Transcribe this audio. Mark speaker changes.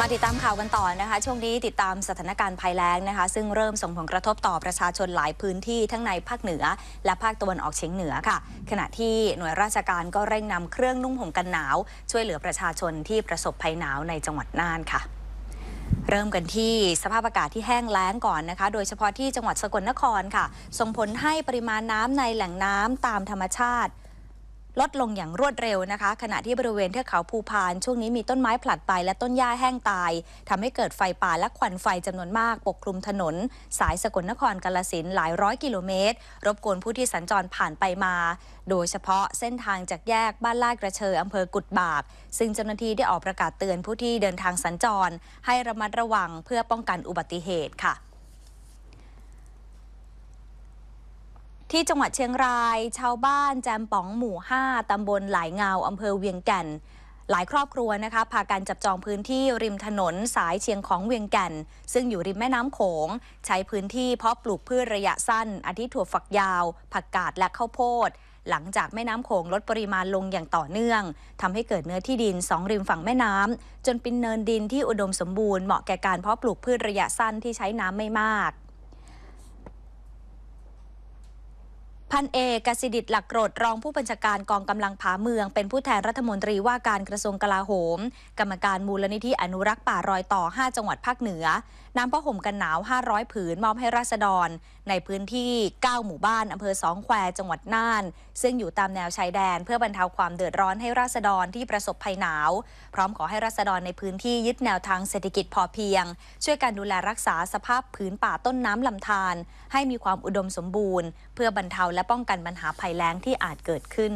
Speaker 1: มาติดตามข่าวกันต่อนะคะ ช่วงนี้ติดตามสถานการณ์ภัยแล้งนะคะ ซึ่งเริ่มส่งผลกระทบต่อประชาชนหลายพื้นที่ทั้งในภาคเหนือ และภาคตะวันออกเฉียงเหนือค่ะ ขณะที่หน่วยราชการก็เร่งนำเครื่องนุ่งห่มกันหนาว ช่วยเหลือประชาชนที่ประสบภัยหนาวในจังหวัดน่านค่ะเริ่มกันที่สภาพอากาศที่แห้งแล้งก่อนนะคะ โดยเฉพาะที่จังหวัดสกลนครค่ะ ส่งผลให้ปริมาณน้ำในแหล่งน้ำตามธรรมชาติ ลดลงอย่างรวดเร็วนะคะ ขณะที่บริเวณเทือกเขาภูพาน ช่วงนี้มีต้นไม้ผลัดไปและต้นหญ้าแห้งตายทำให้เกิดไฟป่าและควันไฟจำนวนมาก ปกคลุมถนน สายสกลนครกาลสินหลายร้อยกิโลเมตร รบกวนผู้ที่สัญจรผ่านไปมา โดยเฉพาะเส้นทางจากแยกบ้านลาดกระเชออำเภอกุดบาก ซึ่งเจ้าหน้าที่ได้ออกประกาศเตือนผู้ที่เดินทางสัญจร ให้ระมัดระวังเพื่อป้องกันอุบัติเหตุค่ะ ที่จังหวัดเชียงราย ชาวบ้านแจมป๋องหมู่ 5 ตำบลหลายเงา อำเภอเวียงแก่น หลายครอบครัวนะคะ พากันจับจองพื้นที่ริมถนนสายเชียงของเวียงแก่น ซึ่งอยู่ริมแม่น้ำโขง ใช้พื้นที่เพาะปลูกพืชระยะสั้น อาทิถั่วฝักยาว ผักกาดและข้าวโพด หลังจากแม่น้ำโขงลดปริมาณลงอย่างต่อเนื่องทำให้เกิดเนื้อที่ดินสองริมฝั่งแม่น้ำจนเป็นเนินดินที่อุดมสมบูรณ์เหมาะแก่การเพาะปลูกพืชระยะสั้นที่ใช้น้ำไม่มาก พันเอกกสิดิตหลักกรดรองผู้บัญชาการกองกำลังผาเมือง เป็นผู้แทนรัฐมนตรีว่าการกระทรวงกลาโหม กรรมการมูลนิธิอนุรักษ์ป่ารอยต่อ 5 จังหวัดภาคเหนือนำผ้าห่มกันหนาว 500 ผืนมอบให้ราษฎร ในพื้นที่ 9 หมู่บ้านอำเภอสองแควจังหวัดน่าน ซึ่งอยู่ตามแนวชายแดน เพื่อบรรเทาความเดือดร้อนให้ราษฎรที่ประสบภัยหนาว พร้อมขอให้ราษฎรในพื้นที่ยึดแนวทางเศรษฐกิจพอเพียง ช่วยการดูแลรักษาสภาพผืนป่าต้นน้ำลำธารให้มีความอุดมสมบูรณ์ เพื่อบรรเทาและป้องกันปัญหาภัยแล้งที่อาจเกิดขึ้น